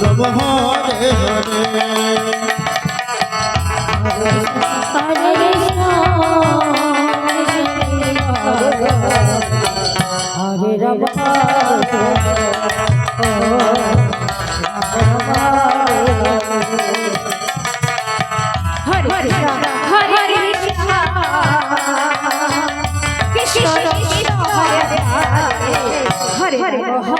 Prabhu Hare Hare Hare Hare Hare Krishna Krishna Hare Hare Hare Hare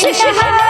是，是，是。